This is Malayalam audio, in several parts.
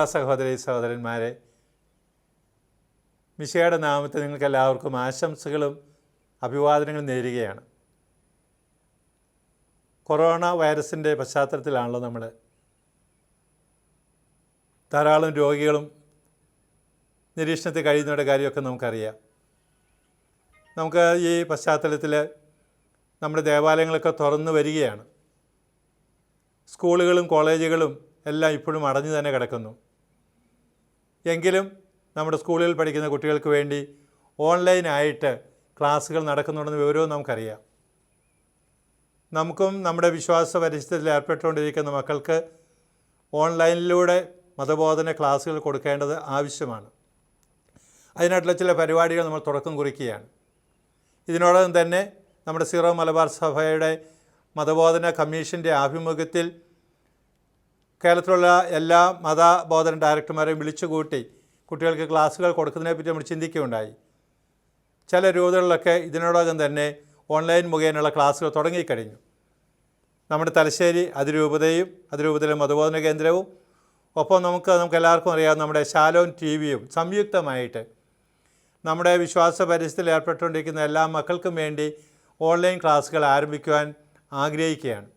പ്രിയമുള്ള സഹോദരി സഹോദരന്മാരെ മിശയുടെ നാമത്തിൽ നിങ്ങൾക്ക് എല്ലാവർക്കും ആശംസകളും അഭിവാദനങ്ങളും നേരുകയാണ്. കൊറോണ വൈറസിന്റെ പശ്ചാത്തലത്തിലാണല്ലോ നമ്മൾ ധാരാളം രോഗികളും നിരീക്ഷണത്തിൽ കഴിയുന്നവരുടെ കാര്യമൊക്കെ നമുക്കറിയാം. നമുക്ക് ഈ പശ്ചാത്തലത്തിൽ നമ്മുടെ ദേവാലയങ്ങളൊക്കെ തുറന്നു വരികയാണ്. സ്കൂളുകളും കോളേജുകളും എല്ലാം ഇപ്പോഴും അടഞ്ഞു തന്നെ കിടക്കുന്നു. എങ്കിലും നമ്മുടെ സ്കൂളിൽ പഠിക്കുന്ന കുട്ടികൾക്ക് വേണ്ടി ഓൺലൈനായിട്ട് ക്ലാസ്സുകൾ നടക്കുന്നുണ്ടെന്ന് വിവരവും നമുക്കറിയാം. നമുക്കും നമ്മുടെ വിശ്വാസ പരിസ്ഥിതിയിൽ ഏർപ്പെട്ടുകൊണ്ടിരിക്കുന്ന മക്കൾക്ക് ഓൺലൈനിലൂടെ മതബോധന ക്ലാസ്സുകൾ കൊടുക്കേണ്ടത് ആവശ്യമാണ്. അതിനായിട്ടുള്ള ചില പരിപാടികൾ നമ്മൾ തുടക്കം കുറിക്കുകയാണ്. ഇതിനോടകം തന്നെ നമ്മുടെ സീറോ മലബാർ സഭയുടെ മതബോധന കമ്മീഷന്റെ ആഭിമുഖ്യത്തിൽ കേരളത്തിലുള്ള എല്ലാ മതബോധന ഡയറക്ടർമാരെയും വിളിച്ചുകൂട്ടി കുട്ടികൾക്ക് ക്ലാസ്സുകൾ കൊടുക്കുന്നതിനെപ്പറ്റി നമ്മൾ ചിന്തിക്കുകയുണ്ടായി. ചില രൂപതകളിലൊക്കെ ഇതിനോടകം തന്നെ ഓൺലൈൻ മുഖേനയുള്ള ക്ലാസ്സുകൾ തുടങ്ങിക്കഴിഞ്ഞു. നമ്മുടെ തലശ്ശേരി അതിരൂപതയും അതിരൂപതയിലെ മതബോധന കേന്ദ്രവും ഒപ്പം നമുക്ക് നമുക്ക് എല്ലാവർക്കും അറിയാം നമ്മുടെ ശാലോൻ ടി വിയും സംയുക്തമായിട്ട് നമ്മുടെ വിശ്വാസ പരിസ്ഥിതിയിൽ ഏർപ്പെട്ടുകൊണ്ടിരിക്കുന്ന എല്ലാ മക്കൾക്കും വേണ്ടി ഓൺലൈൻ ക്ലാസ്സുകൾ ആരംഭിക്കുവാൻ ആഗ്രഹിക്കുകയാണ്.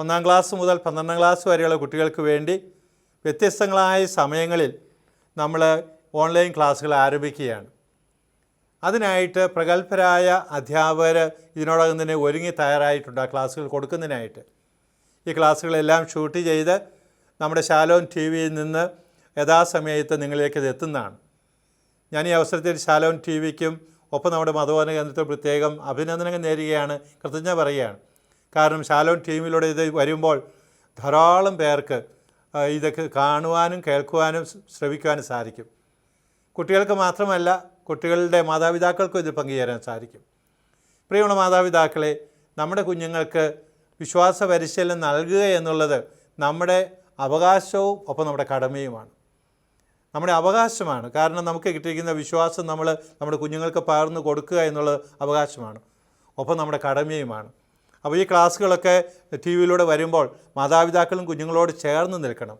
ഒന്നാം ക്ലാസ് മുതൽ പന്ത്രണ്ടാം ക്ലാസ് വരെയുള്ള കുട്ടികൾക്ക് വേണ്ടി വ്യത്യസ്തങ്ങളായ സമയങ്ങളിൽ നമ്മൾ ഓൺലൈൻ ക്ലാസ്സുകൾ ആരംഭിക്കുകയാണ്. അതിനായിട്ട് പ്രഗത്ഭരായ അധ്യാപകർ ഇതിനോടകം തന്നെ ഒരുങ്ങി തയ്യാറായിട്ടുണ്ട് ആ ക്ലാസ്സുകൾ കൊടുക്കുന്നതിനായിട്ട്. ഈ ക്ലാസ്സുകളെല്ലാം ഷൂട്ട് ചെയ്ത് നമ്മുടെ ശാലോം ടി വിയിൽ നിന്ന് യഥാസമയത്ത് നിങ്ങളിലേക്ക് ഇത് എത്തുന്നതാണ്. ഞാൻ ഈ അവസരത്തിൽ ശാലോം ടി വിക്കും ഒപ്പം നമ്മുടെ മതബോധന കേന്ദ്രത്തിൽ പ്രത്യേകം അഭിനന്ദനങ്ങൾ നേരുകയാണ് കൃതജ്ഞ പറയുകയാണ്. കാരണം ശാലോൻ ടീമിലൂടെ ഇത് വരുമ്പോൾ ധാരാളം പേർക്ക് ഇതൊക്കെ കാണുവാനും കേൾക്കുവാനും ശ്രവിക്കുവാനും സാധിക്കും. കുട്ടികൾക്ക് മാത്രമല്ല കുട്ടികളുടെ മാതാപിതാക്കൾക്കും ഇതിൽ പങ്കുചേരാൻ സാധിക്കും. പ്രിയമുള്ള മാതാപിതാക്കളെ നമ്മുടെ കുഞ്ഞുങ്ങൾക്ക് വിശ്വാസ പരിശീലനം നൽകുക എന്നുള്ളത് നമ്മുടെ അവകാശവും ഒപ്പം നമ്മുടെ കടമയുമാണ്. നമ്മുടെ അവകാശമാണ്. കാരണം നമുക്ക് കിട്ടിയിരിക്കുന്ന വിശ്വാസം നമ്മൾ നമ്മുടെ കുഞ്ഞുങ്ങൾക്ക് പകർന്നു കൊടുക്കുക എന്നുള്ളത് അവകാശമാണ്. ഒപ്പം നമ്മുടെ കടമയുമാണ്. അപ്പോൾ ഈ ക്ലാസ്സുകളൊക്കെ ടി വിയിലൂടെ വരുമ്പോൾ മാതാപിതാക്കളും കുഞ്ഞുങ്ങളോട് ചേർന്ന് നിൽക്കണം.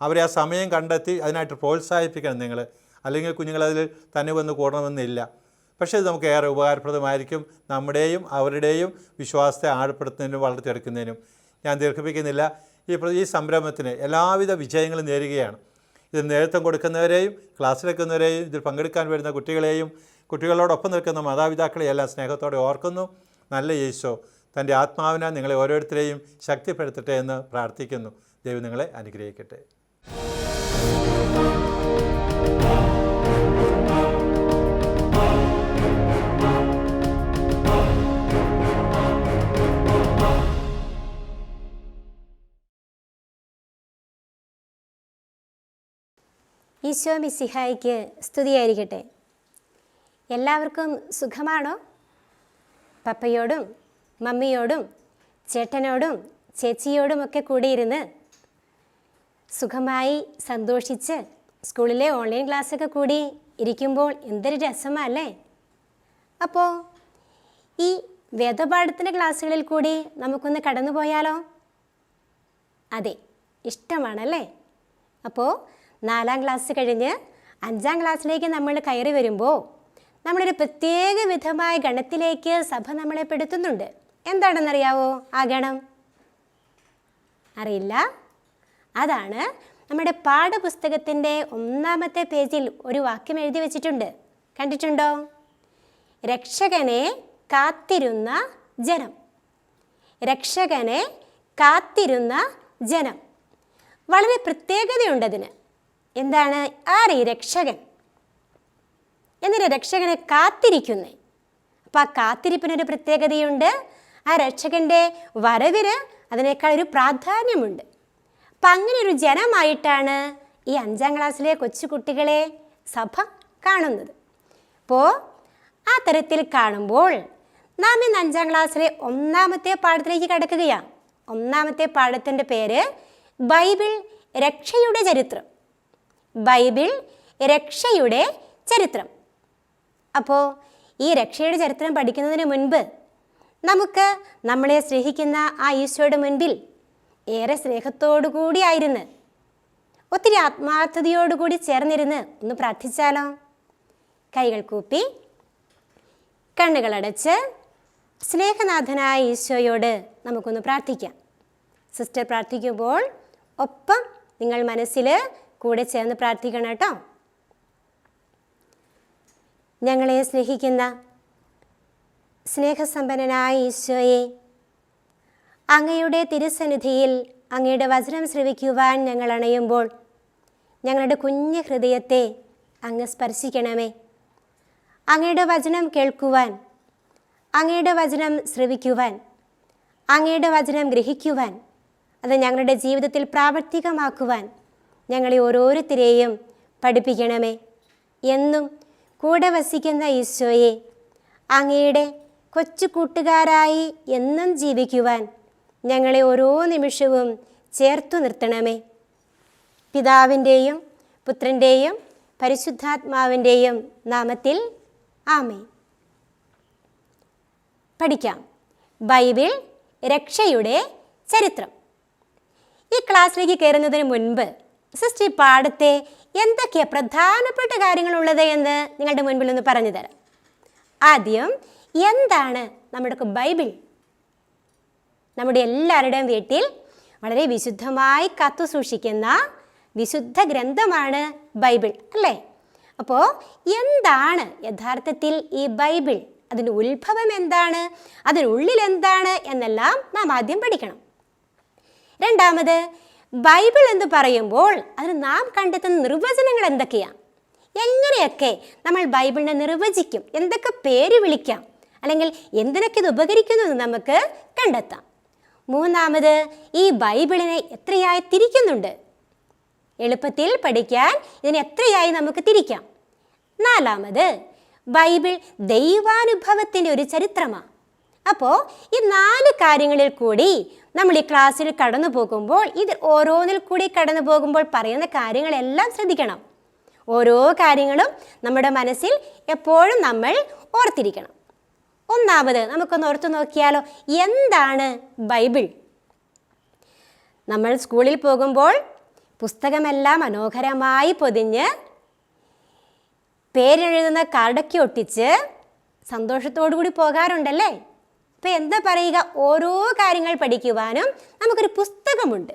അവരെ ആ സമയം കണ്ടെത്തി അതിനായിട്ട് പ്രോത്സാഹിപ്പിക്കണം നിങ്ങൾ. അല്ലെങ്കിൽ കുഞ്ഞുങ്ങളതിൽ തന്നെ വന്ന് കൂടണമെന്നില്ല. പക്ഷേ ഇത് നമുക്ക് ഏറെ ഉപകാരപ്രദമായിരിക്കും നമ്മുടെയും അവരുടെയും വിശ്വാസത്തെ ആഴപ്പെടുത്തുന്നതിനും വളർത്തിയെടുക്കുന്നതിനും. ഞാൻ ദീർഘിപ്പിക്കുന്നില്ല. ഈ ഈ സംരംഭത്തിന് എല്ലാവിധ വിജയങ്ങളും നേരുകയാണ്. ഇത് നേതൃത്വം കൊടുക്കുന്നവരെയും ക്ലാസ്സിലെക്കുന്നവരെയും ഇതിൽ പങ്കെടുക്കാൻ വരുന്ന കുട്ടികളെയും കുട്ടികളോടൊപ്പം നിൽക്കുന്ന മാതാപിതാക്കളെയും എല്ലാ സ്നേഹത്തോടെ ഓർക്കുന്നു. നല്ല യേശോ തന്റെ ആത്മാവിനെ നിങ്ങളെ ഓരോരുത്തരെയും ശക്തിപ്പെടുത്തട്ടെ എന്ന് പ്രാർത്ഥിക്കുന്നു. ദൈവം നിങ്ങളെ അനുഗ്രഹിക്കട്ടെ. ഈശോ മിസിഹായിക്ക് സ്തുതിയായിരിക്കട്ടെ. എല്ലാവർക്കും സുഖമാണോ? പപ്പയോടും മമ്മിയോടും ചേട്ടനോടും ചേച്ചിയോടുമൊക്കെ കൂടിയിരുന്ന് സുഖമായി സന്തോഷിച്ച് സ്കൂളിലെ ഓൺലൈൻ ക്ലാസ്സൊക്കെ കൂടി ഇരിക്കുമ്പോൾ എന്തൊരു രസമല്ലേ അപ്പോൾ ഈ വേദപാഠത്തിന്റെ ക്ലാസ്സുകളിൽ കൂടി നമുക്കൊന്ന് കടന്നു പോയാലോ? അതെ ഇഷ്ടമാണല്ലേ അപ്പോൾ നാലാം ക്ലാസ് കഴിഞ്ഞ് അഞ്ചാം ക്ലാസ്സിലേക്ക് നമ്മൾ കയറി വരുമ്പോൾ നമ്മളൊരു പ്രത്യേക വിധമായ ഗണത്തിലേക്ക് സഭ നമ്മളെ പെടുത്തുന്നുണ്ട്. എന്താണെന്നറിയാവോ ആ ഗണം? അറിയില്ല. അതാണ് നമ്മുടെ പാഠപുസ്തകത്തിന്റെ ഒന്നാമത്തെ പേജിൽ ഒരു വാക്യം എഴുതി വെച്ചിട്ടുണ്ട്. കണ്ടിട്ടുണ്ടോ? രക്ഷകനെ കാത്തിരുന്ന ജനം. രക്ഷകനെ കാത്തിരുന്ന ജനം. വളരെ പ്രത്യേകതയുണ്ടതിന് എന്താണ്? ആര് ഈ രക്ഷകൻ? എന്നിട്ട് രക്ഷകനെ കാത്തിരിക്കുന്നേ? അപ്പോൾ ആ കാത്തിരിപ്പിനൊരു പ്രത്യേകതയുണ്ട്. ആ രക്ഷകന്റെ വരവിന് അതിനേക്കാൾ ഒരു പ്രാധാന്യമുണ്ട്. അപ്പം അങ്ങനെ ഒരു ജനമായിട്ടാണ് ഈ അഞ്ചാം ക്ലാസ്സിലെ കൊച്ചുകുട്ടികളെ സഭ കാണുന്നത്. അപ്പോൾ ആ തരത്തിൽ കാണുമ്പോൾ നാം ഇന്ന് അഞ്ചാം ക്ലാസ്സിലെ ഒന്നാമത്തെ പാഠത്തിലേക്ക് കടക്കുകയാണ്. ഒന്നാമത്തെ പാഠത്തിന്റെ പേര് ബൈബിൾ രക്ഷയുടെ ചരിത്രം. ബൈബിൾ രക്ഷയുടെ ചരിത്രം. അപ്പോൾ ഈ രക്ഷയുടെ ചരിത്രം പഠിക്കുന്നതിന് മുൻപ് നമുക്ക് നമ്മളെ സ്നേഹിക്കുന്ന ആ ഈശോയുടെ മുൻപിൽ ഏറെ സ്നേഹത്തോടു കൂടിയായിരുന്ന് ഒത്തിരി ആത്മാർത്ഥതയോടുകൂടി ചേർന്നിരുന്ന് ഒന്ന് പ്രാർത്ഥിച്ചാലോ? കൈകൾ കൂപ്പി കണ്ണുകളടച്ച് സ്നേഹനാഥനായ ഈശോയോട് നമുക്കൊന്ന് പ്രാർത്ഥിക്കാം. സിസ്റ്റർ പ്രാർത്ഥിക്കുമ്പോൾ ഒപ്പം നിങ്ങൾ മനസ്സിൽ കൂടെ ചേർന്ന് പ്രാർത്ഥിക്കണം കേട്ടോ. ഞങ്ങളെ സ്നേഹിക്കുന്ന സ്നേഹസമ്പന്നനായ ഈശോയെ അങ്ങയുടെ തിരുസന്നിധിയിൽ അങ്ങയുടെ വചനം ശ്രവിക്കുവാൻ ഞങ്ങൾ അണയുമ്പോൾ ഞങ്ങളുടെ കുഞ്ഞു ഹൃദയത്തെ അങ്ങ് സ്പർശിക്കണമേ. അങ്ങയുടെ വചനം കേൾക്കുവാൻ അങ്ങയുടെ വചനം ശ്രവിക്കുവാൻ അങ്ങയുടെ വചനം ഗ്രഹിക്കുവാൻ അത് ഞങ്ങളുടെ ജീവിതത്തിൽ പ്രാവർത്തികമാക്കുവാൻ ഞങ്ങളെ ഓരോരുത്തരെയും പഠിപ്പിക്കണമേ. എന്നും കൂടെ വസിക്കുന്ന ഈശോയെ അങ്ങയുടെ കൊച്ചു കൂട്ടുകാരായി എന്നും ജീവിക്കുവാൻ ഞങ്ങളെ ഓരോ നിമിഷവും ചേർത്തു നിർത്തണമേ. പിതാവിന്റെയും പുത്രന്റെയും പരിശുദ്ധാത്മാവിന്റെയും നാമത്തിൽ ആമേ പഠിക്കാം. ബൈബിൾ രക്ഷയുടെ ചരിത്രം. ഈ ക്ലാസ്സിലേക്ക് കയറുന്നതിന് മുൻപ് സിസ്റ്റർ ഈ പാഠത്തെ എന്തൊക്കെയാണ് പ്രധാനപ്പെട്ട കാര്യങ്ങളുള്ളത് എന്ന് നിങ്ങളുടെ മുൻപിൽ ഒന്ന് പറഞ്ഞു തരാം. ആദ്യം എന്താണ് നമ്മുടെ ബൈബിൾ? നമ്മുടെ എല്ലാവരുടെയും വീട്ടിൽ വളരെ വിശുദ്ധമായി കത്തു സൂക്ഷിക്കുന്ന വിശുദ്ധ ഗ്രന്ഥമാണ് ബൈബിൾ അല്ലേ? അപ്പോൾ എന്താണ് യഥാർത്ഥത്തിൽ ഈ ബൈബിൾ? അതിന്റെ ഉത്ഭവം എന്താണ്? അതിനുള്ളിൽ എന്താണ്? എന്നെല്ലാം നാം ആദ്യം പഠിക്കണം. രണ്ടാമത് ബൈബിൾ എന്ന് പറയുമ്പോൾ അതിന് നാം കണ്ടെത്തുന്ന നിർവചനങ്ങൾ എന്തൊക്കെയാണ്? എങ്ങനെയൊക്കെ നമ്മൾ ബൈബിളിനെ നിർവചിക്കും? എന്തൊക്കെ പേര് വിളിക്കാം? അല്ലെങ്കിൽ എന്തിനൊക്കെ ഇത് ഉപകരിക്കുന്നു എന്ന് നമുക്ക് കണ്ടെത്താം. മൂന്നാമത് ഈ ബൈബിളിനെ എത്രയായി തിരിക്കുന്നുണ്ട്? എളുപ്പത്തിൽ പഠിക്കാൻ ഇതിനെ എത്രയായി നമുക്ക് തിരിക്കാം? നാലാമത് ബൈബിൾ ദൈവാനുഭവത്തിന്റെ ഒരു ചരിത്രമാണ് അപ്പോൾ ഈ നാല് കാര്യങ്ങളിൽ കൂടി നമ്മൾ ഈ ക്ലാസ്സിൽ കടന്നു പോകുമ്പോൾ ഇത് ഓരോന്നിൽ കൂടി കടന്നു പോകുമ്പോൾ പറയുന്ന കാര്യങ്ങളെല്ലാം ശ്രദ്ധിക്കണം. ഓരോ കാര്യങ്ങളും നമ്മുടെ മനസ്സിൽ എപ്പോഴും നമ്മൾ ഓർത്തിരിക്കണം. ഒന്നാമത് നമുക്കൊന്ന് ഓർത്തു നോക്കിയാലോ എന്താണ് ബൈബിൾ? നമ്മൾ സ്കൂളിൽ പോകുമ്പോൾ പുസ്തകമെല്ലാം മനോഹരമായി പൊതിഞ്ഞ് പേരെഴുതുന്ന കാർഡൊക്കെ ഒട്ടിച്ച് സന്തോഷത്തോടു കൂടി പോകാറുണ്ടല്ലേ? ഇപ്പം എന്താ പറയുക? ഓരോ കാര്യങ്ങൾ പഠിക്കുവാനും നമുക്കൊരു പുസ്തകമുണ്ട്.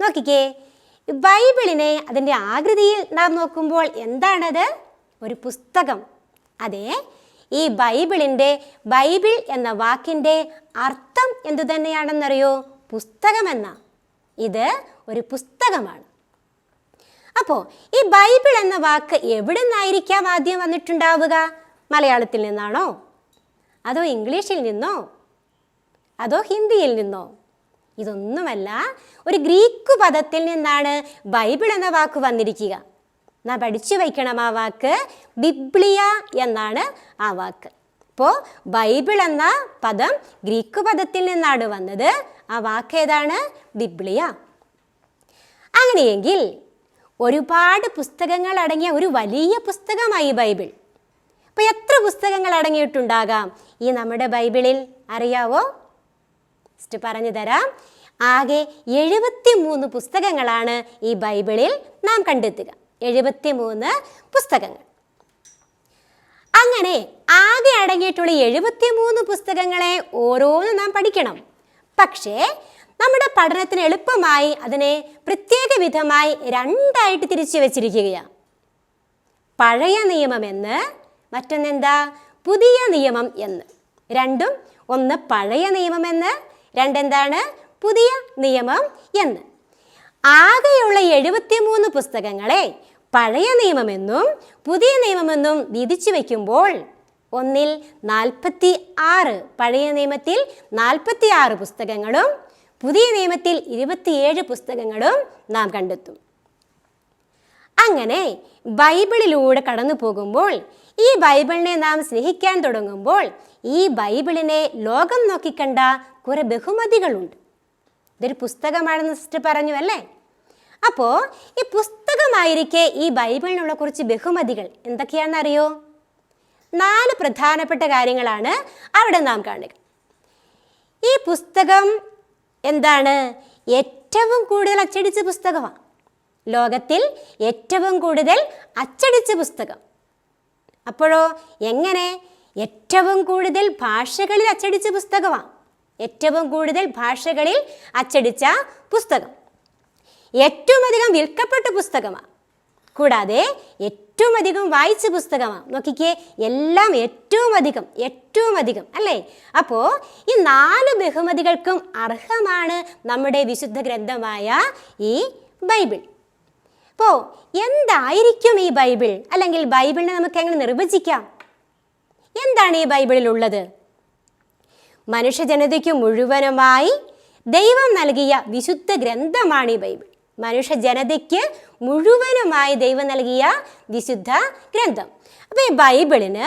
നോക്കിക്കേ ബൈബിളിനെ അതിന്റെ ആകൃതിയിൽ നാം നോക്കുമ്പോൾ എന്താണത്? ഒരു പുസ്തകം. അതെ ഈ ബൈബിളിന്റെ ബൈബിൾ എന്ന വാക്കിന്റെ അർത്ഥം എന്തു തന്നെയാണെന്നറിയോ? പുസ്തകമെന്ന. ഇത് ഒരു പുസ്തകമാണ്. അപ്പോൾ ഈ ബൈബിൾ എന്ന വാക്ക് എവിടെ നിന്നായിരിക്കാം ആദ്യം വന്നിട്ടുണ്ടാവുക? മലയാളത്തിൽ നിന്നാണോ? അതോ ഇംഗ്ലീഷിൽ നിന്നോ? അതോ ഹിന്ദിയിൽ നിന്നോ? ഇതൊന്നുമല്ല ഒരു ഗ്രീക്ക് പദത്തിൽ നിന്നാണ് ബൈബിൾ എന്ന വാക്ക് വന്നിരിക്കുക. നാം പഠിച്ചു വയ്ക്കണം ആ വാക്ക്. ബിബ്ലിയ എന്നാണ് ആ വാക്ക്. അപ്പോൾ ബൈബിൾ എന്ന പദം ഗ്രീക്ക് പദത്തിൽ നിന്നാണ് വന്നത്. ആ വാക്ക് ഏതാണ്? ബിബ്ലിയ. അങ്ങനെയെങ്കിൽ ഒരുപാട് പുസ്തകങ്ങൾ അടങ്ങിയ ഒരു വലിയ പുസ്തകമായി ബൈബിൾ. അപ്പോൾ എത്ര പുസ്തകങ്ങൾ അടങ്ങിയിട്ടുണ്ടാകാം? ഈ നമ്മുടെ ബൈബിളിൽ അറിയാവോ? ജസ്റ്റ് പറഞ്ഞു തരാം. ആകെ എഴുപത്തി മൂന്ന് പുസ്തകങ്ങളാണ് ഈ ബൈബിളിൽ നാം കണ്ടെത്തുക. എഴുപത്തി മൂന്ന് പുസ്തകങ്ങൾ. അങ്ങനെ ആകെ അടങ്ങിയിട്ടുള്ള എഴുപത്തി മൂന്ന് പുസ്തകങ്ങളെ ഓരോന്നും നാം പഠിക്കണം. പക്ഷേ നമ്മുടെ പഠനത്തിന് എളുപ്പമായി അതിനെ പ്രത്യേക വിധമായി രണ്ടായിട്ട് തിരിച്ചു വച്ചിരിക്കുകയാണ് പഴയ നിയമം എന്ന് മറ്റൊന്നെന്താ? പുതിയ നിയമം എന്ന്. രണ്ടും ഒന്ന് പഴയ നിയമം എന്ന് രണ്ടെന്താണ്? പുതിയ നിയമം എന്ന്. ആകെയുള്ള എഴുപത്തിമൂന്ന് പുസ്തകങ്ങളെ പഴയ നിയമമെന്നും പുതിയ നിയമമെന്നും വിധിച്ചു വയ്ക്കുമ്പോൾ ഒന്നിൽ നാൽപ്പത്തി ആറ് പഴയ നിയമത്തിൽ നാൽപ്പത്തി ആറ് പുസ്തകങ്ങളും പുതിയ നിയമത്തിൽ ഇരുപത്തിയേഴ് പുസ്തകങ്ങളും നാം കണ്ടെത്തും. അങ്ങനെ ബൈബിളിലൂടെ കടന്നു പോകുമ്പോൾ ഈ ബൈബിളിനെ നാം സ്നേഹിക്കാൻ തുടങ്ങുമ്പോൾ ഈ ബൈബിളിനെ ലോകം നോക്കിക്കണ്ട കുറെ ബഹുമതികളുണ്ട്. ഇതൊരു പുസ്തകമാണെന്ന് സിസ്റ്റർ പറഞ്ഞു അല്ലേ? അപ്പോൾ ഈ പുസ്തകമായിരിക്കെ ഈ ബൈബിളിനുള്ള കുറച്ച് ബഹുമതികൾ എന്തൊക്കെയാണെന്നറിയോ? നാല് പ്രധാനപ്പെട്ട കാര്യങ്ങളാണ് അവിടെ നാം കാണുക. ഈ പുസ്തകം എന്താണ്? ഏറ്റവും കൂടുതൽ അച്ചടിച്ച പുസ്തകമാണ് ലോകത്തിൽ ഏറ്റവും കൂടുതൽ അച്ചടിച്ച പുസ്തകം. അപ്പോഴോ എങ്ങനെ? ഏറ്റവും കൂടുതൽ ഭാഷകളിൽ അച്ചടിച്ച പുസ്തകമാണ് ഏറ്റവും കൂടുതൽ ഭാഷകളിൽ അച്ചടിച്ച പുസ്തകം. ഏറ്റവും അധികം വിൽക്കപ്പെട്ട പുസ്തകമാണ് കൂടാതെ ഏറ്റവും അധികം വായിച്ച പുസ്തകമാണ് നോക്കിക്കേ എല്ലാം ഏറ്റവും അധികം ഏറ്റവും അധികം അല്ലേ? അപ്പോൾ ഈ നാല് ബഹുമതികൾക്കും അർഹമാണ് നമ്മുടെ വിശുദ്ധ ഗ്രന്ഥമായ ഈ ബൈബിൾ. അപ്പോൾ എന്തായിരിക്കും ഈ ബൈബിൾ? അല്ലെങ്കിൽ ബൈബിളിനെ നമുക്ക് എങ്ങനെ നിർവചിക്കാം? എന്താണ് ഈ ബൈബിളിൽ ഉള്ളത്? മനുഷ്യജനതയ്ക്ക് മുഴുവനുമായി ദൈവം നൽകിയ വിശുദ്ധ ഗ്രന്ഥമാണ് ഈ ബൈബിൾ. മനുഷ്യജനതയ്ക്ക് മുഴുവനുമായി ദൈവം നൽകിയ വിശുദ്ധ ഗ്രന്ഥം. അപ്പോൾ ഈ ബൈബിളിന്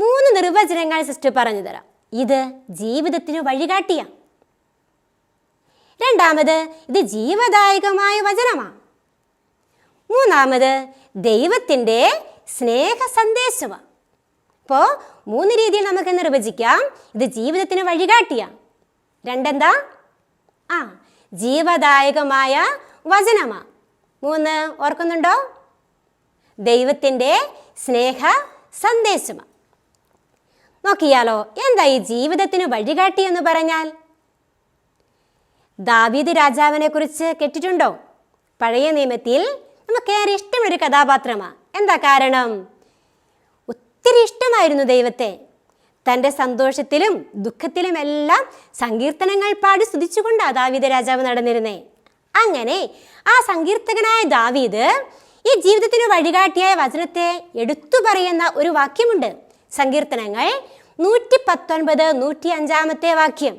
മൂന്ന് നിർവചനങ്ങൾ സിസ്റ്റർ പറഞ്ഞു തരാം. ഇത് ജീവിതത്തിന് വഴികാട്ടിയ. രണ്ടാമത് ഇത് ജീവദായകമായ വചനമാണ് മൂന്നാമത് ദൈവത്തിന്റെ സ്നേഹ സന്ദേശമാണ് അപ്പോൾ മൂന്ന് രീതിയിൽ നമുക്ക് നിർവചിക്കാം. ഇത് ജീവിതത്തിന് വഴികാട്ടിയ. രണ്ടെന്താ? ആ ജീവദായകമായ വചനമാണ് മൂന്ന് ഓർക്കുന്നുണ്ടോ? ദൈവത്തിന്റെ സ്നേഹ സന്ദേശമാ. നോക്കിയാലോ എന്താ ഈ ജീവിതത്തിന് വഴികാട്ടി എന്ന് പറഞ്ഞാൽ? ദാവീദ് രാജാവിനെ കുറിച്ച് കേട്ടിട്ടുണ്ടോ? പഴയ നിയമത്തിൽ നമുക്കേറെ ഇഷ്ടമുള്ളൊരു കഥാപാത്രമാണ് എന്താ കാരണം? ഒത്തിരി ഇഷ്ടമായിരുന്നു ദൈവത്തെ. തന്റെ സന്തോഷത്തിലും ദുഃഖത്തിലുമെല്ലാം സങ്കീർത്തനങ്ങൾ പാടി സ്തുതിച്ചുകൊണ്ടാണ് ദാവീദ് രാജാവ് നടന്നിരുന്നേ. അങ്ങനെ ആ സങ്കീർത്തകനായ ദാവീദ് ഈ ജീവിതത്തിന് വഴികാട്ടിയായ വചനത്തെ എടുത്തു പറയുന്ന ഒരു വാക്യമുണ്ട്. സങ്കീർത്തനങ്ങൾ നൂറ്റി പത്തൊൻപത് നൂറ്റി അഞ്ചാമത്തെ വാക്യം.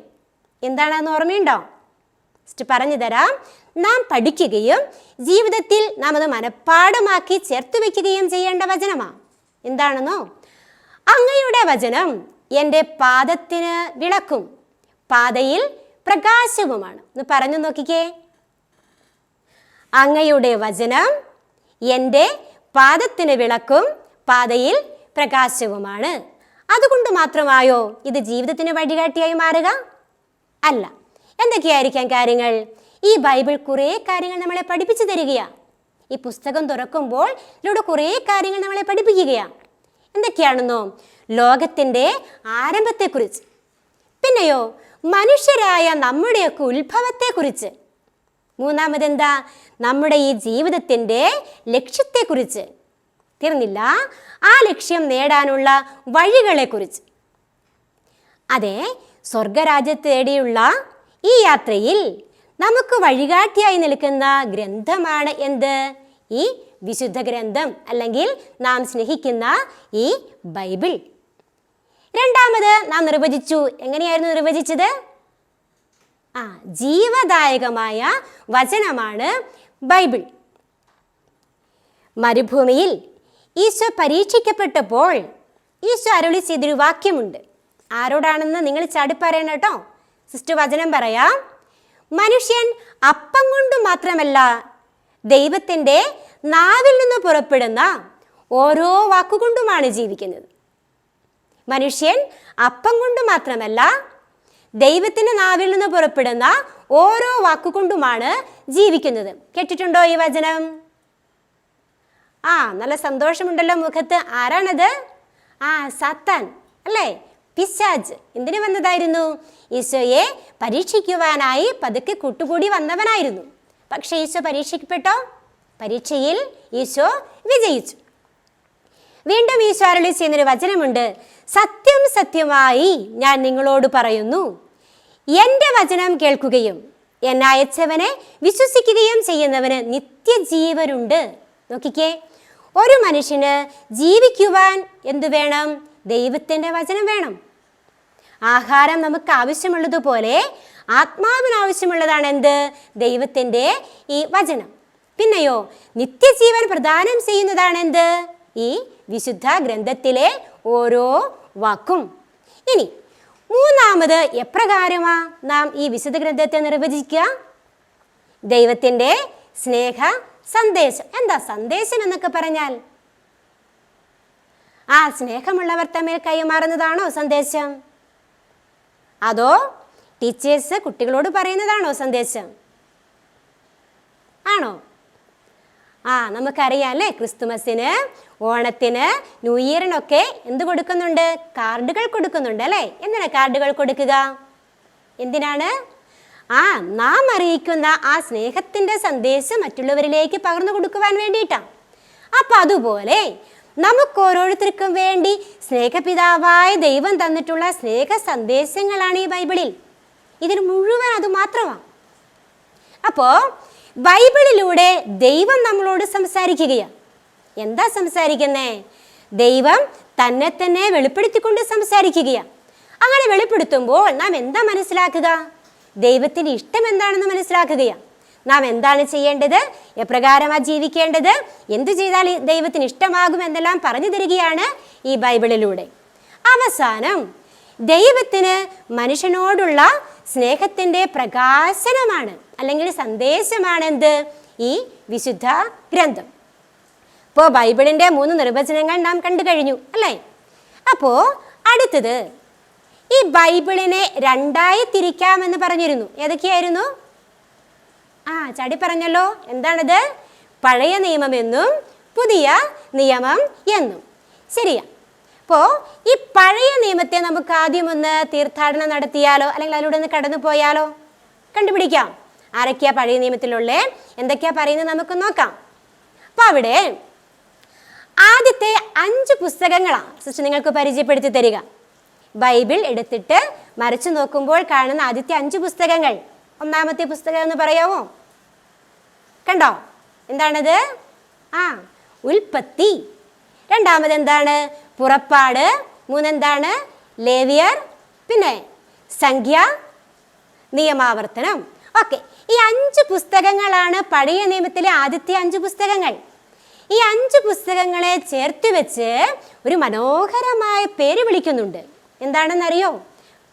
എന്താണെന്ന് ഓർമ്മയുണ്ടോ? പറഞ്ഞു തരാം. നാം പഠിക്കുകയും ജീവിതത്തിൽ നാം അത് മനഃപ്പാടമാക്കി ചേർത്ത് വയ്ക്കുകയും ചെയ്യേണ്ട വചനമാ. എന്താണെന്നോ? അങ്ങയുടെ വചനം എന്റെ പാദത്തിന് വിളക്കും. പാതയിൽ പ്രകാശവുമാണ്. എന്ന് പറഞ്ഞു നോക്കിക്കേ. അങ്ങയുടെ വചനം എന്റെ പാദത്തിന് വിളക്കും പാതയിൽ പ്രകാശവുമാണ്. അതുകൊണ്ട് മാത്രമായോ ഇത് ജീവിതത്തിന് വഴികാട്ടിയായി മാറുക? അല്ല. എന്തൊക്കെയായിരിക്കാം കാര്യങ്ങൾ? ഈ ബൈബിൾ കുറേ കാര്യങ്ങൾ നമ്മളെ പഠിപ്പിച്ചു തരികയാണ് ഈ പുസ്തകം തുറക്കുമ്പോൾ ഇതിലൂടെ കുറേ കാര്യങ്ങൾ നമ്മളെ പഠിപ്പിക്കുകയാണ് എന്തൊക്കെയാണെന്നോ? ലോകത്തിന്റെ ആരംഭത്തെക്കുറിച്ച്. പിന്നെയോ മനുഷ്യരായ നമ്മുടെയൊക്കെ ഉത്ഭവത്തെക്കുറിച്ച്. മൂന്നാമതെന്താ? നമ്മുടെ ഈ ജീവിതത്തിന്റെ ലക്ഷ്യത്തെക്കുറിച്ച്. തീർന്നില്ല? ആ ലക്ഷ്യം നേടാനുള്ള വഴികളെക്കുറിച്ച്. അതെ സ്വർഗരാജ്യത്ത് തേടിയുള്ള ഈ യാത്രയിൽ നമുക്ക് വഴികാട്ടിയായി നിൽക്കുന്ന ഗ്രന്ഥമാണ് എന്ത്? ഈ വിശുദ്ധ ഗ്രന്ഥം അല്ലെങ്കിൽ നാം സ്നേഹിക്കുന്ന ഈ ബൈബിൾ. രണ്ടാമത് നാം നിർവചിച്ചു. എങ്ങനെയായിരുന്നു നിർവചിച്ചത്? ആ ജീവദായകമായ വചനമാണ് ബൈബിൾ. മരുഭൂമിയിൽ ഈശോ പരീക്ഷിക്കപ്പെട്ടപ്പോൾ ഈശോ അരുളി ചെയ്തൊരു വാക്യമുണ്ട്. ആരോടാണെന്ന് നിങ്ങൾ ചാടി പറയണം കേട്ടോ. സിസ്റ്റർ വചനം പറയാം മനുഷ്യൻ അപ്പം കൊണ്ട് മാത്രമല്ല ദൈവത്തിന്റെ നാവിൽ നിന്ന് പുറപ്പെടുന്ന ഓരോ വാക്കുകൊണ്ടുമാണ് ജീവിക്കുന്നത്. മനുഷ്യൻ അപ്പം കൊണ്ട് മാത്രമല്ല ദൈവത്തിന്റെ നാവിൽ നിന്ന് പുറപ്പെടുന്ന ഓരോ വാക്കുകൊണ്ടുമാണ് ജീവിക്കുന്നത്. കേട്ടിട്ടുണ്ടോ ഈ വചനം? ആ നല്ല സന്തോഷമുണ്ടല്ലോ മുഖത്ത്. ആരാണത്? ആ സത്താൻ അല്ലേ? പിശാജ്. എന്തിനു വന്നതായിരുന്നു? ഈശോയെ പരീക്ഷിക്കുവാനായി പതുക്കെ കൂട്ടുകൂടി വന്നവനായിരുന്നു. പക്ഷേ ഈശോ പരീക്ഷിക്കപ്പെട്ടോ? പരീക്ഷയിൽ ഈശോ വിജയിച്ചു. വീണ്ടും ഈശോ അരളി ചെയ്യുന്നൊരു വചനമുണ്ട്. സത്യം സത്യമായി ഞാൻ നിങ്ങളോട് പറയുന്നു. എന്റെ വചനം കേൾക്കുകയും എന്നെ അയച്ചവനെ വിശ്വസിക്കുകയും ചെയ്യുന്നവന് നിത്യജീവനുണ്ട് നോക്കിക്കേ ഒരു മനുഷ്യന് ജീവിക്കുവാൻ എന്തു വേണം? ദൈവത്തിന്റെ വചനം വേണം. ആഹാരം നമുക്ക് ആവശ്യമുള്ളതുപോലെ ആത്മാവിന് ആവശ്യമുള്ളതാണ് എന്ത്? ദൈവത്തിന്റെ ഈ വചനം. പിന്നെയോ നിത്യജീവൻ പ്രദാനം ചെയ്യുന്നതാണ് എന്ത്? ഈ വിശുദ്ധ ഗ്രന്ഥത്തിലെ ഓരോ വാക്കും. ഇനി മൂന്നാമത് എപ്രകാരമാ നാം ഈ വിശുദ്ധ ഗ്രന്ഥത്തെ നിർവചിക്കുക? ദൈവത്തിന്റെ സ്നേഹ സന്ദേശം. എന്താ സന്ദേശം എന്നൊക്കെ പറഞ്ഞാൽ? ആ സ്നേഹമുള്ളവർ തമ്മിൽ കൈമാറുന്നതാണോ സന്ദേശം? അതോ ടീച്ചേഴ്സ് കുട്ടികളോട് പറയുന്നതാണോ സന്ദേശം? ആണോ? ആ നമുക്കറിയാം അല്ലേ ക്രിസ്തുമസിന് ഓണത്തിന് ന്യൂ ഇയറിനൊക്കെ എന്ത് കൊടുക്കുന്നുണ്ട്? കാർഡുകൾ കൊടുക്കുന്നുണ്ട് അല്ലേ? എന്തിനാ കാർഡുകൾ കൊടുക്കുക? എന്തിനാണ്? ആ നാം അറിയിക്കുന്ന ആ സ്നേഹത്തിന്റെ സന്ദേശം മറ്റുള്ളവരിലേക്ക് പകർന്നു കൊടുക്കുവാൻ വേണ്ടിയിട്ടാണ് അപ്പം അതുപോലെ നമുക്ക് ഓരോരുത്തർക്കും വേണ്ടി സ്നേഹപിതാവായ ദൈവം തന്നിട്ടുള്ള സ്നേഹ സന്ദേശങ്ങളാണ് ഈ ബൈബിളിൽ. ഇതിന് മുഴുവൻ അത് മാത്രമാണ് അപ്പോൾ ബൈബിളിലൂടെ ദൈവം നമ്മളോട് സംസാരിക്കുകയാണ്. എന്താ സംസാരിക്കുന്നേ? ദൈവം തന്നെ തന്നെ വെളിപ്പെടുത്തിക്കൊണ്ട് സംസാരിക്കുകയാണ്. അങ്ങനെ വെളിപ്പെടുത്തുമ്പോൾ നാം എന്താ മനസ്സിലാക്കുക? ദൈവത്തിന്റെ ഇഷ്ടം എന്താണെന്ന് മനസ്സിലാക്കുകയാണ്. നാം എന്താണ് ചെയ്യേണ്ടത്? എപ്രകാരമാണ് ജീവിക്കേണ്ടത്? എന്തു ചെയ്താൽ ദൈവത്തിന് ഇഷ്ടമാകും എന്നെല്ലാം പറഞ്ഞു തരികയാണ് ഈ ബൈബിളിലൂടെ. അവസാനം ദൈവത്തിന് മനുഷ്യനോടുള്ള സ്നേഹത്തിന്റെ പ്രകാശനമാണ്. അല്ലെങ്കിൽ സന്ദേശമാണ് എന്ത് ഈ വിശുദ്ധ ഗ്രന്ഥം. ഇപ്പോൾ ബൈബിളിന്റെ മൂന്ന് നിർവചനങ്ങൾ നാം കണ്ടു കഴിഞ്ഞു അല്ലേ? അപ്പോൾ അടുത്തത് ഈ ബൈബിളിനെ രണ്ടായി തിരിക്കാമെന്ന് പറഞ്ഞിരുന്നു. ഏതൊക്കെയായിരുന്നു? ആ ചടി പറഞ്ഞല്ലോ. എന്താണത്? പഴയ നിയമം എന്നും പുതിയ നിയമം എന്നും. ശരിയാ. അപ്പോൾ ഈ പഴയ നിയമത്തെ നമുക്ക് ആദ്യം ഒന്ന് തീർത്ഥാടനം നടത്തിയാലോ? അല്ലെങ്കിൽ അതിലൂടെ ഒന്ന് കടന്നു പോയാലോ കണ്ടുപിടിക്കാം. ആരൊക്കെയാ പഴയ നിയമത്തിലുള്ള? എന്തൊക്കെയാ പറയുന്നത് നമുക്ക് നോക്കാം. അപ്പൊ അവിടെ ആദ്യത്തെ അഞ്ച് പുസ്തകങ്ങളാണ് സിസ്റ്റർ നിങ്ങൾക്ക് പരിചയപ്പെടുത്തി തരിക. ബൈബിൾ എടുത്തിട്ട് മറിച്ചു നോക്കുമ്പോൾ കാണുന്ന ആദ്യത്തെ അഞ്ച് പുസ്തകങ്ങൾ. ഒന്നാമത്തെ പുസ്തകം എന്ന് പറയാമോ കണ്ടോ? എന്താണത്? ആ ഉൽപ്പത്തി. രണ്ടാമത് എന്താണ്? പുറപ്പാട്. മൂന്നെന്താണ്? ലേവിയർ. പിന്നെ സംഖ്യ നിയമാവർത്തനം. ഓക്കെ. ഈ അഞ്ച് പുസ്തകങ്ങളാണ് പഴയ നിയമത്തിലെ ആദ്യത്തെ അഞ്ച് പുസ്തകങ്ങൾ. ഈ അഞ്ച് പുസ്തകങ്ങളെ ചേർത്ത് വെച്ച് ഒരു മനോഹരമായ പേര് വിളിക്കുന്നുണ്ട്. എന്താണെന്നറിയോ?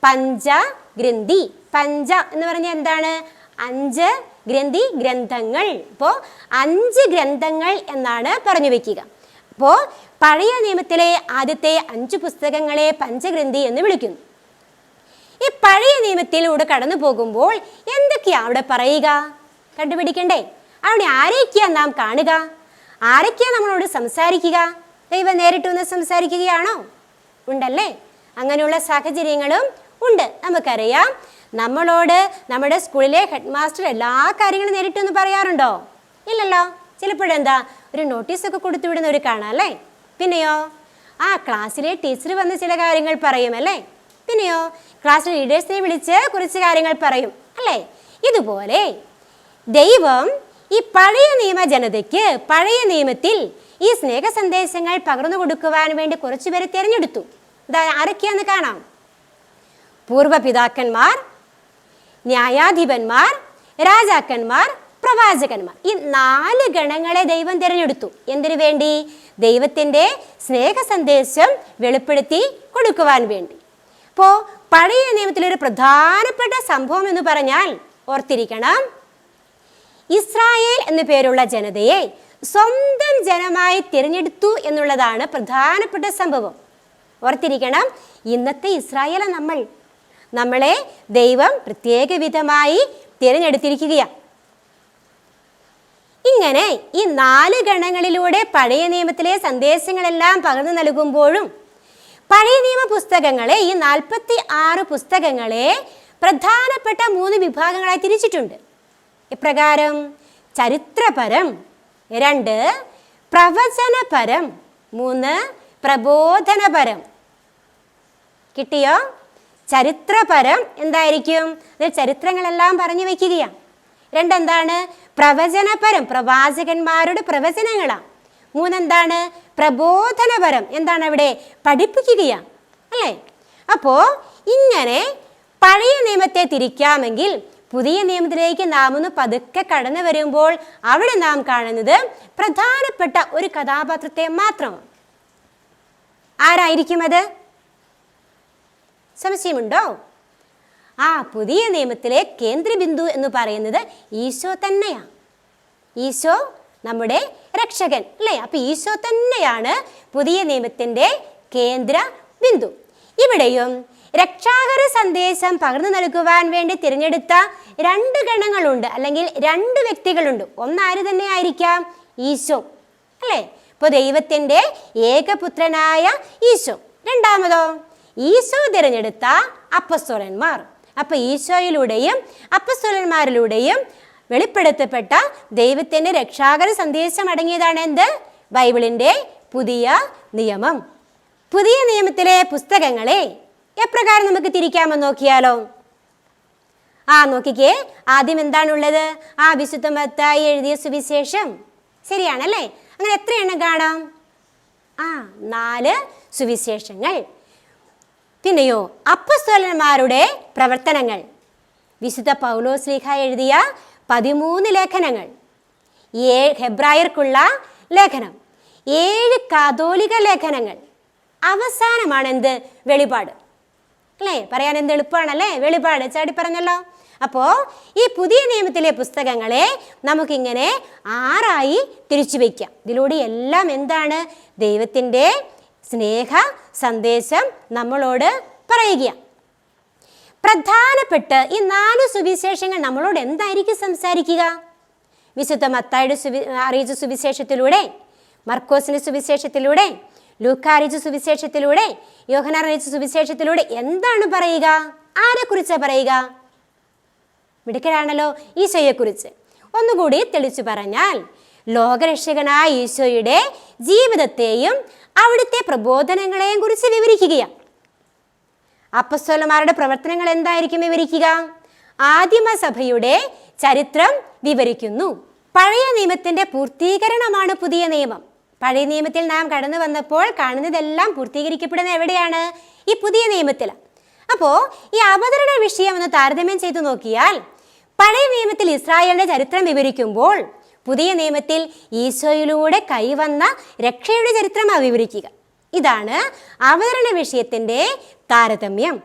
പഞ്ച ഗ്രന്ഥി. പഞ്ച എന്ന് പറഞ്ഞാൽ എന്താണ്? അഞ്ച് ഗ്രന്ഥി ഗ്രന്ഥങ്ങൾ. ഇപ്പോൾ അഞ്ച് ഗ്രന്ഥങ്ങൾ എന്നാണ് പറഞ്ഞു വെക്കുക. അപ്പോൾ പഴയ നിയമത്തിലെ ആദ്യത്തെ അഞ്ച് പുസ്തകങ്ങളെ പഞ്ചഗ്രന്ഥി എന്ന് വിളിക്കുന്നു. ഈ പഴയ നിയമത്തിലൂടെ കടന്നു പോകുമ്പോൾ എന്തൊക്കെയാ അവിടെ പറയുക? കണ്ടുപിടിക്കണ്ടേ. അവിടെ ആരെയൊക്കെയാ നാം കാണുക? ആരൊക്കെയാ നമ്മളോട് സംസാരിക്കുക? ദൈവം നേരിട്ട് വന്ന് സംസാരിക്കുകയാണോ? ഉണ്ടല്ലേ? അങ്ങനെയുള്ള സാഹചര്യങ്ങളും ഉണ്ട്. നമുക്കറിയാം നമ്മളോട് നമ്മുടെ സ്കൂളിലെ ഹെഡ് മാസ്റ്റർ എല്ലാ കാര്യങ്ങളും നേരിട്ട് നേരിട്ടൊന്ന് പറയാറുണ്ടോ? ഇല്ലല്ലോ. ചിലപ്പോഴെന്താ? ഒരു നോട്ടീസൊക്കെ കൊടുത്തു വിടുന്നവർ കാണാം അല്ലേ? പിന്നെയോ? ആ ക്ലാസ്സിലെ ടീച്ചർ വന്ന് ചില കാര്യങ്ങൾ പറയും അല്ലേ? പിന്നെയോ ക്ലാസ് ലീഡേഴ്സിനെ വിളിച്ച് കുറച്ച് കാര്യങ്ങൾ പറയും അല്ലേ? ഇതുപോലെ ദൈവം ഈ പഴയ നിയമ ജനതയ്ക്ക് പഴയ നിയമത്തിൽ ഈ സ്നേഹ സന്ദേശങ്ങൾ പകർന്നു കൊടുക്കുവാൻ വേണ്ടി കുറച്ചു പേരെ തിരഞ്ഞെടുത്തു. ആരൊക്കെയാന്ന് കാണാം? പൂർവപിതാക്കന്മാർ ന്യായാധിപന്മാർ രാജാക്കന്മാർ പ്രവാചകന്മാർ. ഈ നാല് ഗണങ്ങളെ ദൈവം തിരഞ്ഞെടുത്തു. എന്തിനു വേണ്ടി? ദൈവത്തിന്റെ സ്നേഹ സന്ദേശം വെളിപ്പെടുത്തി കൊടുക്കുവാൻ വേണ്ടി. അപ്പോൾ പഴയ നിയമത്തിലൊരു പ്രധാനപ്പെട്ട സംഭവം എന്ന് പറഞ്ഞാൽ ഓർത്തിരിക്കണം. ഇസ്രായേൽ എന്നു പേരുള്ള ജനതയെ സ്വന്തം ജനമായി തിരഞ്ഞെടുത്തു എന്നുള്ളതാണ് പ്രധാനപ്പെട്ട സംഭവം. ഓർത്തിരിക്കണം ഇന്നത്തെ ഇസ്രായേല നമ്മൾ. നമ്മളെ ദൈവം പ്രത്യേക വിധമായി തിരഞ്ഞെടുത്തിരിക്കുകയാണ് ഇങ്ങനെ ഈ നാല് ഗണങ്ങളിലൂടെ പഴയ നിയമത്തിലെ സന്ദേശങ്ങളെല്ലാം പകർന്നു നൽകുമ്പോഴും പഴയ നിയമ പുസ്തകങ്ങളെ ഈ നാൽപ്പത്തി ആറ് പുസ്തകങ്ങളെ പ്രധാനപ്പെട്ട മൂന്ന് വിഭാഗങ്ങളായി തിരിച്ചിട്ടുണ്ട്. ഇപ്രകാരം ചരിത്രപരം രണ്ട് പ്രവചനപരം മൂന്ന് പ്രബോധനപരം. കിട്ടിയോ? ചരിത്രപരം എന്തായിരിക്കും? ചരിത്രങ്ങളെല്ലാം പറഞ്ഞു വയ്ക്കുകയാണ്. രണ്ടെന്താണ്? പ്രവചനപരം പ്രവാചകന്മാരുടെ പ്രവചനങ്ങളാണ്. മൂന്നെന്താണ്? പ്രബോധനപരം എന്താണ് അവിടെ പഠിപ്പിക്കുകയാണ്. അല്ലേ? അപ്പോൾ ഇങ്ങനെ പഴയ നിയമത്തെ തിരിക്കാമെങ്കിൽ പുതിയ നിയമത്തിലേക്ക് നാം ഒന്ന് പതുക്കെ കടന്നു വരുമ്പോൾ അവിടെ നാം കാണുന്നത് പ്രധാനപ്പെട്ട ഒരു കഥാപാത്രത്തെ മാത്രം ആരായിരിക്കും അത്? സംശയമുണ്ടോ? ആ പുതിയ നിയമത്തിലെ കേന്ദ്രബിന്ദു എന്ന് പറയുന്നത് ഈശോ തന്നെയാണ്. ഈശോ നമ്മുടെ രക്ഷകൻ അല്ലേ? അപ്പൊ ഈശോ തന്നെയാണ് പുതിയ നിയമത്തിന്റെ കേന്ദ്ര ബിന്ദു. ഇവിടെയും രക്ഷാകര സന്ദേശം പകർന്നു നൽകുവാൻ വേണ്ടി തിരഞ്ഞെടുത്ത രണ്ട് ഗണങ്ങളുണ്ട് അല്ലെങ്കിൽ രണ്ട് വ്യക്തികളുണ്ട്. ഒന്നാര് തന്നെ ആയിരിക്കാം ഈശോ അല്ലേ? ഇപ്പോൾ ദൈവത്തിന്റെ ഏകപുത്രനായ ഈശോ. രണ്ടാമതോ ഈശോ തിരഞ്ഞെടുത്ത അപ്പസ്വരന്മാർ അപ്പോൾ ഈശോയിലൂടെയും അപ്പസ്തോലന്മാരിലൂടെയും വെളിപ്പെടുത്തപ്പെട്ട ദൈവത്തിന്റെ രക്ഷാകര സന്ദേശം അടങ്ങിയതാണ് എന്ത്? ബൈബിളിന്റെ പുതിയ നിയമം. പുതിയ നിയമത്തിലെ പുസ്തകങ്ങളെ എപ്രകാരം നമുക്ക് തിരിക്കാമെന്ന് നോക്കിയാലോ? ആ നോക്കിക്കേ. ആദ്യം എന്താണുള്ളത്? ആ വിശുദ്ധ മത്തായി എഴുതിയ സുവിശേഷം. ശരിയാണല്ലേ? അങ്ങനെ എത്ര എണ്ണം കാണാം? ആ നാല് സുവിശേഷങ്ങൾ. പിന്നെയോ അപ്പസ്തോലന്മാരുടെ പ്രവർത്തനങ്ങൾ. വിശുദ്ധ പൗലോസ് ശ്രീഹ എഴുതിയ പതിമൂന്ന് ലേഖനങ്ങൾ. ഏ ഹെബ്രായർക്കുള്ള ലേഖനം. ഏഴ് കാതോലിക ലേഖനങ്ങൾ. അവസാനമാണ് എന്ത് വെളിപാട്. അല്ലേ? പറയാൻ എന്ത് എളുപ്പമാണല്ലേ? വെളിപാട്. ചാടി പറഞ്ഞല്ലോ. അപ്പോൾ ഈ പുതിയ നിയമത്തിലെ പുസ്തകങ്ങളെ നമുക്കിങ്ങനെ ആറായി തിരിച്ചു വയ്ക്കാം ഇതിലൂടെ എല്ലാം എന്താണ്? ദൈവത്തിന്റെ സ്നേഹ സന്ദേശം നമ്മളോട് പറയുകയാണ്. പ്രധാനപ്പെട്ട് ഈ നാല് സുവിശേഷങ്ങൾ നമ്മളോട് എന്തായിരിക്കും സംസാരിക്കുക? വിശുദ്ധ മത്തായുടെ സുവി അറിയിച്ച സുവിശേഷത്തിലൂടെ മർക്കോസിന്റെ സുവിശേഷത്തിലൂടെ ലൂക്ക അറിയിച്ച സുവിശേഷത്തിലൂടെ യോഹന അറിയിച്ച സുവിശേഷത്തിലൂടെ എന്താണ് പറയുക? ആരെക്കുറിച്ചാണ് പറയുക? മിടുക്കരാണല്ലോ ഈശോയെക്കുറിച്ച്. ഒന്നുകൂടി തെളിച്ചു പറഞ്ഞാൽ ലോകരക്ഷകനായ ഈശോയുടെ ജീവിതത്തെയും അവിടുത്തെ പ്രബോധനങ്ങളെയും കുറിച്ച് വിവരിക്കുകയാണ്. അപ്പസ്തോലന്മാരുടെ പ്രവർത്തനങ്ങൾ എന്തായിരിക്കും വിവരിക്കുക? ആദിമസഭയുടെ ചരിത്രം വിവരിക്കുന്നു. പഴയ നിയമത്തിന്റെ പൂർത്തീകരണമാണ് പുതിയ നിയമം. പഴയ നിയമത്തിൽ നാം കടന്നു വന്നപ്പോൾ കാണുന്നതെല്ലാം പൂർത്തീകരിക്കപ്പെടുന്ന എവിടെയാണ്? ഈ പുതിയ നിയമത്തിൽ. അപ്പോൾ ഈ അവതരണ വിഷയം ഒന്ന് താരതമ്യം ചെയ്തു നോക്കിയാൽ പഴയ നിയമത്തിൽ ഇസ്രായേലിന്റെ ചരിത്രം വിവരിക്കുമ്പോൾ പുതിയ നിയമത്തിൽ ഈശോയിലൂടെ കൈവന്ന രക്ഷയുടെ ചരിത്രമാണ് വിവരിക്കുക. ഇതാണ് അവതരണ വിഷയത്തിന്റെ താരതമ്യം.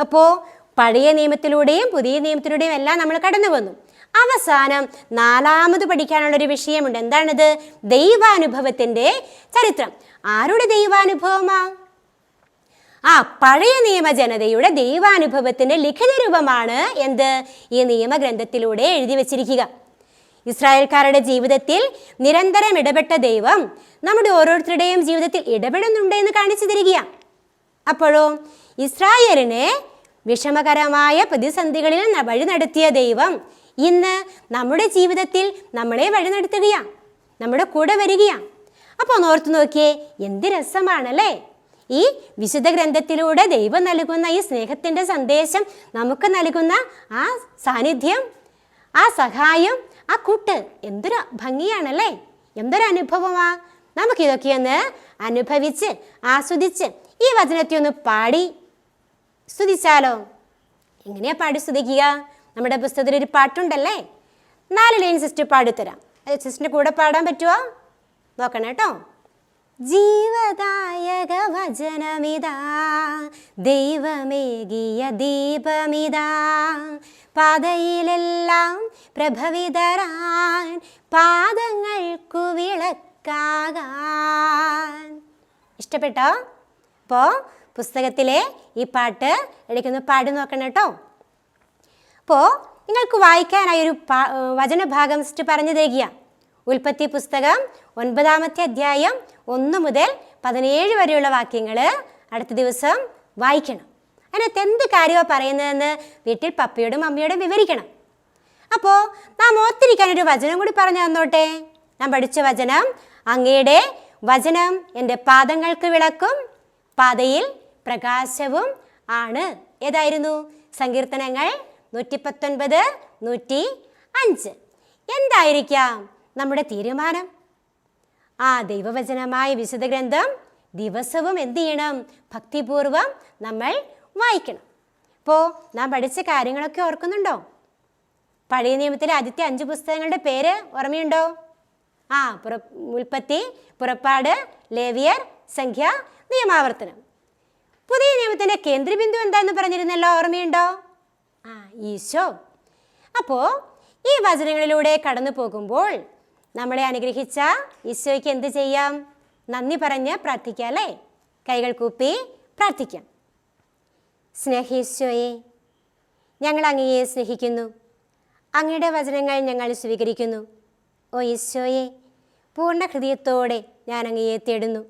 അപ്പോൾ പഴയ നിയമത്തിലൂടെയും പുതിയ നിയമത്തിലൂടെയും എല്ലാം നമ്മൾ കടന്നു വന്നു. അവസാനം നാലാമത് പഠിക്കാനുള്ളൊരു വിഷയമുണ്ട്. എന്താണിത്? ദൈവാനുഭവത്തിന്റെ ചരിത്രം. ആരുടെ ദൈവാനുഭവമാ? ആ പഴയ നിയമ ജനതയുടെ ദൈവാനുഭവത്തിന്റെ ലിഖിത രൂപമാണ് എന്ത്? ഈ നിയമഗ്രന്ഥത്തിലൂടെ എഴുതി വച്ചിരിക്കുക. ഇസ്രായേൽക്കാരുടെ ജീവിതത്തിൽ നിരന്തരം ഇടപെട്ട ദൈവം നമ്മുടെ ഓരോരുത്തരുടെയും ജീവിതത്തിൽ ഇടപെടുന്നുണ്ട് എന്ന് കാണിച്ചു തരിക അപ്പോഴോ ഇസ്രായേലിനെ വിഷമകരമായ പ്രതിസന്ധികളിൽ വഴി നടത്തിയ ദൈവം ഇന്ന് നമ്മുടെ ജീവിതത്തിൽ നമ്മളെ വഴി നടത്തുകയാ നമ്മുടെ കൂടെ വരികയാണ്. അപ്പോൾ ഓർത്തു നോക്കിയേ എന്ത് രസമാണല്ലേ? ഈ വിശുദ്ധ ഗ്രന്ഥത്തിലൂടെ ദൈവം നൽകുന്ന ഈ സ്നേഹത്തിന്റെ സന്ദേശം നമുക്ക് നൽകുന്ന ആ സാന്നിധ്യം ആ സഹായം ആ കൂട്ട് എന്തൊരു ഭംഗിയാണല്ലേ? എന്തൊരു അനുഭവമാ? നമുക്കിതൊക്കെ ഒന്ന് അനുഭവിച്ച് ആസ്വദിച്ച് ഈ വചനത്തെ ഒന്ന് പാടി സ്തുതിച്ചാലോ? എങ്ങനെയാ പാടി സ്തുതിക്കുക? നമ്മുടെ പുസ്തകത്തിൽ ഒരു പാട്ടുണ്ടല്ലേ? നാല് ലൈൻ സിസ്റ്റർ പാടിത്തരാം. അത് സിസ്റ്ററിന്റെ കൂടെ പാടാൻ പറ്റുമോ നോക്കണം കേട്ടോ. ജീവദായക വചനമിതാ ദൈവമേകിയ ദീപമിതാ. പാതയിലെല്ലാം പ്രഭവിതരാൻ പാദങ്ങൾക്കു വിളക്കാകാൻ. ഇഷ്ടപ്പെട്ടോ? അപ്പോൾ പുസ്തകത്തിലെ ഈ പാട്ട് ഇടയ്ക്കൊന്ന് പാടി നോക്കണം കേട്ടോ. അപ്പോൾ നിങ്ങൾക്ക് വായിക്കാനായി ഒരു വചനഭാഗം പറഞ്ഞു തരിക ഉൽപ്പത്തി പുസ്തകം ഒൻപതാമത്തെ അധ്യായം ഒന്ന് മുതൽ പതിനേഴ് വരെയുള്ള വാക്യങ്ങൾ അടുത്ത ദിവസം വായിക്കണം. അതിനകത്ത് എന്ത് കാര്യമാണ് പറയുന്നതെന്ന് വീട്ടിൽ പപ്പയോടും അമ്മയോടും വിവരിക്കണം. അപ്പോൾ നാം ഓർത്തിരിക്കാൻ ഒരു വചനം കൂടി പറഞ്ഞു തന്നോട്ടെ. നാം പഠിച്ച വചനം അങ്ങയുടെ വചനം എന്റെ പാദങ്ങൾക്ക് വിളക്കും പാതയിൽ പ്രകാശവും ആണ്. ഏതായിരുന്നു? സങ്കീർത്തനങ്ങൾ നൂറ്റി പത്തൊൻപത് നൂറ്റി അഞ്ച് എന്തായിരിക്കാം? നമ്മുടെ തീരുമാനം. ആ ദൈവവചനമായ വിശുദ്ധ ഗ്രന്ഥം ദിവസവും എന്ത് ചെയ്യണം? ഭക്തിപൂർവം നമ്മൾ വായിക്കണം. അപ്പോൾ നാം പഠിച്ച കാര്യങ്ങളൊക്കെ ഓർക്കുന്നുണ്ടോ? പഴയ നിയമത്തിലെ ആദ്യത്തെ അഞ്ച് പുസ്തകങ്ങളുടെ പേര് ഓർമ്മയുണ്ടോ? ആ പുറ ഉൽപ്പത്തി പുറപ്പാട് ലേവിയർ സംഖ്യ നിയമാവർത്തനം. പുതിയ നിയമത്തിന്റെ കേന്ദ്രബിന്ദു എന്താണെന്ന് പറഞ്ഞിരുന്നല്ലോ? ഓർമ്മയുണ്ടോ? ആ ഈശോ. അപ്പോൾ ഈ വചനങ്ങളിലൂടെ കടന്നു പോകുമ്പോൾ നമ്മളെ അനുഗ്രഹിച്ച ഈശോയ്ക്ക് എന്ത് ചെയ്യാം? നന്ദി പറഞ്ഞ് പ്രാർത്ഥിക്കാം അല്ലേ? കൈകൾ കൂപ്പി പ്രാർത്ഥിക്കാം. സ്നേഹീശോയെ ഞങ്ങൾ അങ്ങയെ സ്നേഹിക്കുന്നു. അങ്ങയുടെ വചനങ്ങൾ ഞങ്ങൾ സ്വീകരിക്കുന്നു. ഓ ഈശോയെ പൂർണ ഹൃദയത്തോടെ ഞാൻ അങ്ങയെ തേടുന്നു.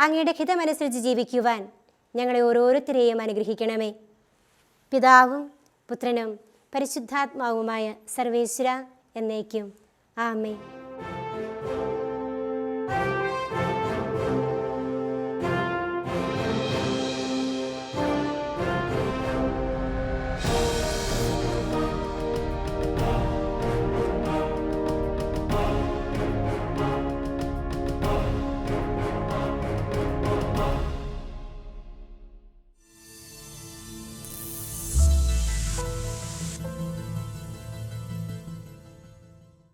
അങ്ങയുടെ ഹിതമനുസരിച്ച് ജീവിക്കുവാൻ ഞങ്ങളെ ഓരോരുത്തരെയും അനുഗ്രഹിക്കണമേ. പിതാവും പുത്രനും പരിശുദ്ധാത്മാവുമായ സർവേശ്വര എന്നേക്കും. ആമേ